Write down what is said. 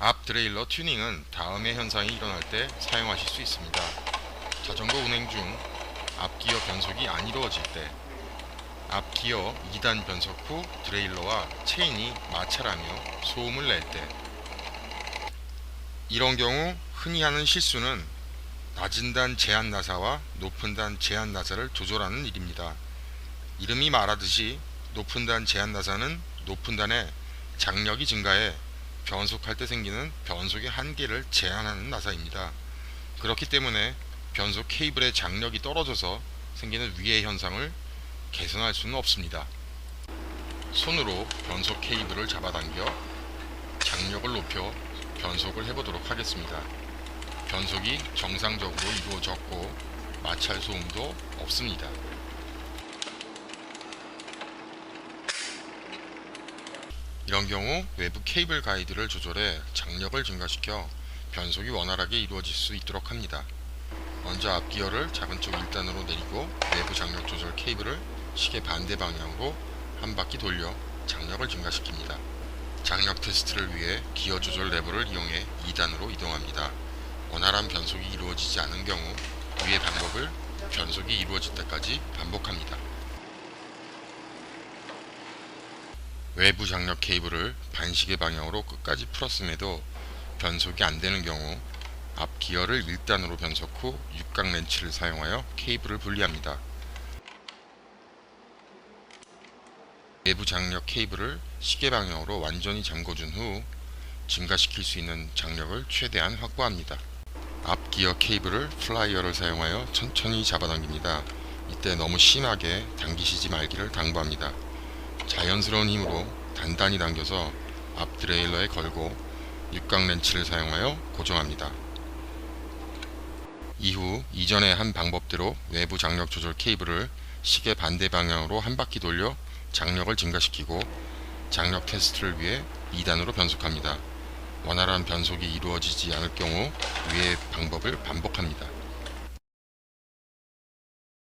앞 드레일러 튜닝은 다음의 현상이 일어날 때 사용하실 수 있습니다. 자전거 운행 중 앞기어 변속이 안 이루어질 때 앞기어 2단 변속 후 드레일러와 체인이 마찰하며 소음을 낼 때 이런 경우 흔히 하는 실수는 낮은 단 제한 나사와 높은 단 제한 나사를 조절하는 일입니다. 이름이 말하듯이 높은 단 제한 나사는 높은 단의 장력이 증가해 변속할 때 생기는 변속의 한계를 제한하는 나사입니다. 그렇기 때문에 변속 케이블의 장력이 떨어져서 생기는 위의 현상을 개선할 수는 없습니다. 손으로 변속 케이블을 잡아당겨 장력을 높여 변속을 해보도록 하겠습니다. 변속이 정상적으로 이루어졌고 마찰 소음도 없습니다. 이런 경우 외부 케이블 가이드를 조절해 장력을 증가시켜 변속이 원활하게 이루어질 수 있도록 합니다. 먼저 앞기어를 작은 쪽 1단으로 내리고 외부 장력 조절 케이블을 시계 반대 방향으로 한 바퀴 돌려 장력을 증가시킵니다. 장력 테스트를 위해 기어 조절 레버를 이용해 2단으로 이동합니다. 원활한 변속이 이루어지지 않은 경우 위의 방법을 변속이 이루어질 때까지 반복합니다. 외부 장력 케이블을 반시계 방향으로 끝까지 풀었음에도 변속이 안 되는 경우 앞 기어를 1단으로 변속 후 육각 렌치를 사용하여 케이블을 분리합니다. 외부 장력 케이블을 시계 방향으로 완전히 잠궈준 후 증가시킬 수 있는 장력을 최대한 확보합니다. 앞 기어 케이블을 플라이어를 사용하여 천천히 잡아당깁니다. 이때 너무 심하게 당기시지 말기를 당부합니다. 자연스러운 힘으로 단단히 당겨서 앞 드레일러에 걸고 육각 렌치를 사용하여 고정합니다. 이후 이전에 한 방법대로 외부 장력 조절 케이블을 시계 반대 방향으로 한 바퀴 돌려 장력을 증가시키고 장력 테스트를 위해 2단으로 변속합니다. 원활한 변속이 이루어지지 않을 경우 위의 방법을 반복합니다.